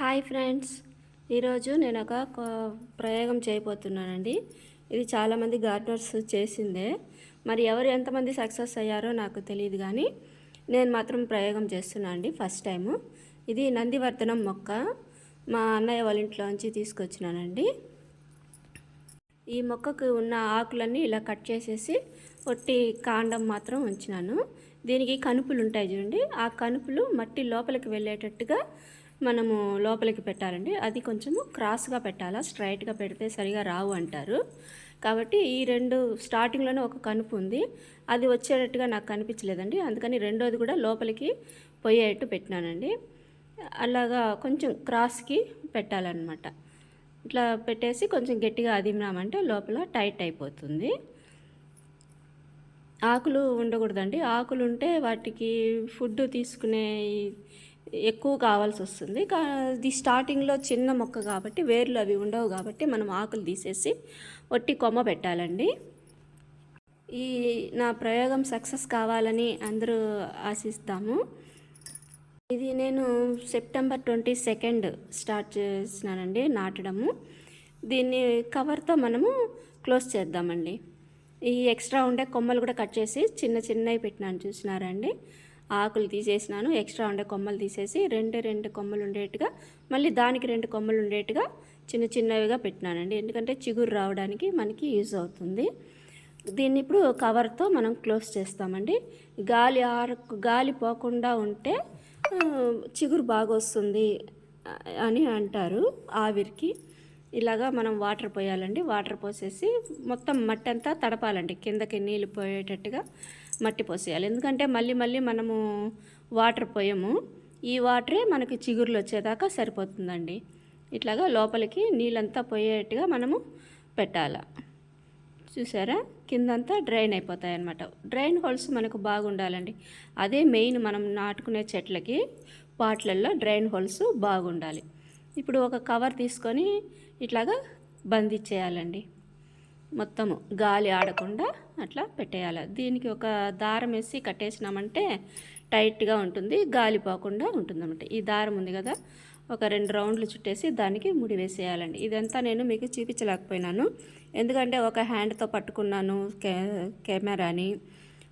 Hi friends. ఈరోజు నేను ఒక ప్రయోగం చేయబోతున్నానండి. ఇది చాలామంది గార్డనర్స్ చేసిందే. మరి ఎవరు ఎంతమంది సక్సెస్ అయ్యారో నాకు తెలియదు కానీ నేను మాత్రం ప్రయోగం చేస్తున్నాను అండి ఫస్ట్ టైము. ఇది నందివర్ధనం మొక్క. మా అన్నయ్య వాళ్ళ ఇంట్లోంచి తీసుకొచ్చినానండి. ఈ మొక్కకు ఉన్న ఆకులన్నీ ఇలా కట్ చేసేసి ఒట్టి కాండం మాత్రం ఉంచినాను. దీనికి కనుపులు ఉంటాయి చూడండి. ఆ కనుపులు మట్టి లోపలికి వెళ్ళేటట్టుగా మనము లోపలికి పెట్టాలండి. అది కొంచెము క్రాస్గా పెట్టాలా? స్ట్రైట్గా పెడితే సరిగా రావు అంటారు. కాబట్టి ఈ రెండు స్టార్టింగ్లోనే ఒక కనుపు ఉంది. అది వచ్చేటట్టుగా నాకు కనిపించలేదండి. అందుకని రెండోది కూడా లోపలికి పోయేట్టు పెట్టినానండి. అలాగా కొంచెం క్రాస్కి పెట్టాలన్నమాట. ఇట్లా పెట్టేసి కొంచెం గట్టిగా అదిమినామంటే లోపల టైట్ అయిపోతుంది. ఆకులు ఉండకూడదండి. ఆకులు ఉంటే వాటికి ఫుడ్ తీసుకునే ఎక్కువ కావాల్సి వస్తుంది. కా ఇది స్టార్టింగ్లో చిన్న మొక్క కాబట్టి వేర్లు అవి ఉండవు కాబట్టి మనం ఆకులు తీసేసి ఒట్టి కొమ్మ పెట్టాలండి. ఈ నా ప్రయోగం సక్సెస్ కావాలని అందరూ ఆశిస్తాము. ఇది నేను సెప్టెంబర్ ట్వంటీ సెకండ్ స్టార్ట్ చేసినానండి నాటడము. దీన్ని కవర్తో మనము క్లోజ్ చేద్దామండి. ఈ ఎక్స్ట్రా ఉండే కొమ్మలు కూడా కట్ చేసి చిన్న చిన్నవి పెట్టినాను చూసినారండి ఆకులు తీసేసినాను ఎక్స్ట్రా ఉండే కొమ్మలు తీసేసి రెండు రెండు కొమ్మలు ఉండేట్టుగా మళ్ళీ దానికి రెండు కొమ్మలు ఉండేట్టుగా చిన్న చిన్నవిగా పెట్టినానండి. ఎందుకంటే చిగురు రావడానికి మనకి యూజ్ అవుతుంది. దీన్ని ఇప్పుడు కవర్తో మనం క్లోజ్ చేస్తామండి. గాలి ఆర గాలి పోకుండా ఉంటే చిగురు బాగా వస్తుంది అని అంటారు ఆవిరికి. ఇలాగా మనం వాటర్ పోయాలండి. వాటర్ పోసేసి మొత్తం మట్టి అంతా తడపాలండి. కిందకి నీళ్ళు పోయేటట్టుగా మట్టి పోసేయాలి. ఎందుకంటే మళ్ళీ మళ్ళీ మనము వాటర్ పోయము. ఈ వాటరే మనకి చిగురులు వచ్చేదాకా సరిపోతుందండి. ఇట్లాగా లోపలికి నీళ్ళంతా పోయేట్టుగా మనము పెట్టాలి. చూసారా? కిందంతా డ్రైన్ అయిపోతాయి అన్నమాట డ్రైన్ హోల్స్ మనకు బాగుండాలండి. అదే మెయిన్ మనం నాటుకునే చెట్లకి పాట్లల్లో డ్రైన్ హోల్స్ బాగుండాలి. ఇప్పుడు ఒక కవర్ తీసుకొని ఇట్లాగా బంద్ ఇచ్చేయాలండి మొత్తము గాలి ఆడకుండా అట్లా పెట్టేయాలి. దీనికి ఒక దారం వేసి కట్టేసినామంటే టైట్గా ఉంటుంది గాలి పోకుండా ఉంటుందన్నమాట. ఈ దారం ఉంది కదా ఒక రెండు రౌండ్లు చుట్టేసి దానికి ముడి వేసేయాలండి. ఇదంతా నేను మీకు చూపించలేకపోయినాను. ఎందుకంటే ఒక హ్యాండ్తో పట్టుకున్నాను కె కెమెరాని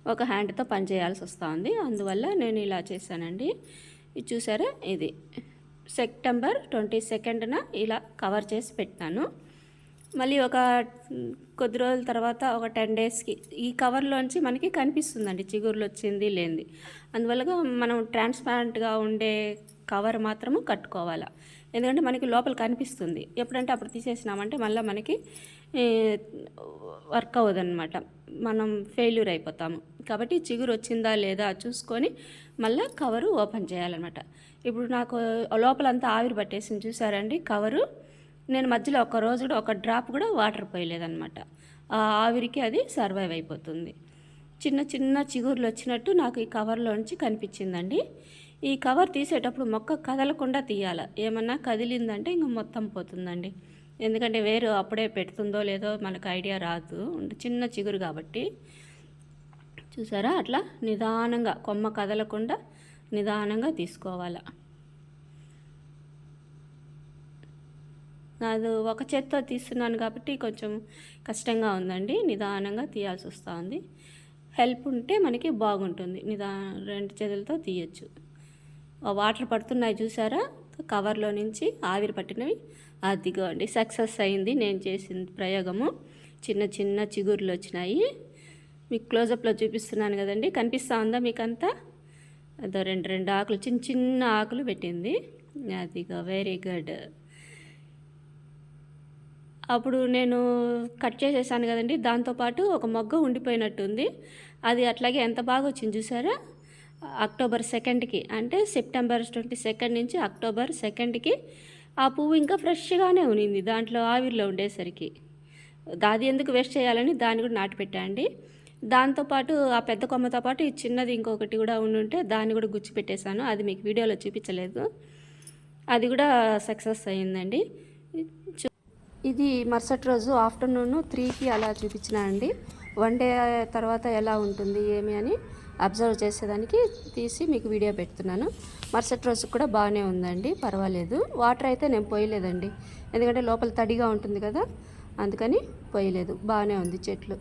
ఒక హ్యాండ్తో పనిచేయాల్సి వస్తూ ఉంది అందువల్ల నేను ఇలా చేశానండి. ఇది చూసారా? ఇది సెప్టెంబర్ ట్వంటీ సెకండ్న ఇలా కవర్ చేసి పెట్టినాను. మళ్ళీ ఒక కొద్ది రోజుల తర్వాత ఒక టెన్ డేస్కి ఈ కవర్లోంచి మనకి కనిపిస్తుందండి చిగురులు వచ్చింది లేనిది. అందువల్ల మనం ట్రాన్స్పరెంట్గా ఉండే కవర్ మాత్రము కట్టుకోవాలి. ఎందుకంటే మనకి లోపల కనిపిస్తుంది. ఎప్పుడంటే అప్పుడు తీసేసినామంటే మళ్ళీ మనకి వర్క్ అవ్వదన్నమాట. మనం ఫెయిల్యూర్ అయిపోతాము. కాబట్టి చిగురు వచ్చిందా లేదా చూసుకొని మళ్ళీ కవరు ఓపెన్ చేయాలన్నమాట. ఇప్పుడు నాకు లోపలంతా ఆవిరి పట్టేసింది చూసారండి కవరు నేను మధ్యలో ఒక రోజు కూడా ఒక డ్రాప్ కూడా వాటర్ పోయలేదనమాట ఆ ఆవిరికి అది సర్వైవ్ అయిపోతుంది. చిన్న చిన్న చిగుర్లు వచ్చినట్టు నాకు ఈ కవర్లోంచి కనిపించిందండి. ఈ కవర్ తీసేటప్పుడు మొక్క కదలకుండా తీయాలి. ఏమన్నా కదిలిందంటే ఇంక మొత్తం పోతుందండి. ఎందుకంటే వేరు అప్పుడే పెడుతుందో లేదో మనకు ఐడియా రాదు. చిన్న చిగురు కాబట్టి. చూసారా? అట్లా నిదానంగా కొమ్మ కదలకుండా నిదానంగా తీసుకోవాలి. నాది ఒక చేత్తో తీస్తున్నాను కాబట్టి కొంచెం కష్టంగా ఉందండి. నిదానంగా తీయాల్సి వస్తూ ఉంది హెల్ప్ ఉంటే మనకి బాగుంటుంది. నిదా రెండు చేతులతో తీయచ్చు. వాటర్ పడుతున్నాయి చూసారా? కవర్లో నుంచి ఆవిరి పట్టినవి. అదిగో అండి సక్సెస్ అయింది నేను చేసిన ప్రయోగము. చిన్న చిన్న చిగుర్లు వచ్చినాయి. మీకు క్లోజప్లో చూపిస్తున్నాను కదండి. కనిపిస్తూ ఉందా మీకు అంతా అదో రెండు రెండు ఆకులు చిన్న చిన్న ఆకులు పెట్టింది. అదిగో వెరీ గుడ్. అప్పుడు నేను కట్ చేసేసాను కదండి. దాంతోపాటు ఒక మొగ్గ ఉండిపోయినట్టుంది. అది అట్లాగే ఎంత బాగా వచ్చింది చూసారా? అక్టోబర్ సెకండ్కి అంటే సెప్టెంబర్ ట్వంటీ సెకండ్ నుంచి అక్టోబర్ సెకండ్కి ఆ పువ్వు ఇంకా ఫ్రెష్గానే ఉన్నింది దాంట్లో ఆవిరిలో ఉండేసరికి. అది ఎందుకు వేస్ట్ చేయాలని దాన్ని కూడా నాటి పెట్టండి దాంతోపాటు ఆ పెద్ద కొమ్మతో పాటు ఈ చిన్నది ఇంకొకటి కూడా ఉండుంటే దాన్ని కూడా గుచ్చి పెట్టేశాను అది మీకు వీడియోలో చూపించలేదు. అది కూడా సక్సెస్ అయ్యిందండి. చూ- ఇది మరుసటి రోజు ఆఫ్టర్నూన్ త్రీకి అలా చూపించినా అండి వన్ డే తర్వాత ఎలా ఉంటుంది ఏమి అని అబ్జర్వ్ చేసేదానికి తీసి మీకు వీడియో పెడుతున్నాను. మరుసటి రోజు కూడా బాగానే ఉందండి పర్వాలేదు. వాటర్ అయితే నేను పోయలేదండి. ఎందుకంటే లోపల తడిగా ఉంటుంది కదా అందుకని పోయలేదు. బాగానే ఉంది చెట్లు.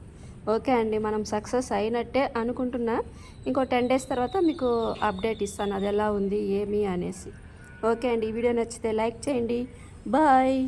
ఓకే అండి మనం సక్సెస్ అయినట్టే అనుకుంటున్నా. ఇంకో టెన్ డేస్ తర్వాత మీకు అప్డేట్ ఇస్తాను అది ఎలా ఉంది ఏమి అనేసి. ఓకే అండి ఈ వీడియో నచ్చితే లైక్ చేయండి. బాయ్.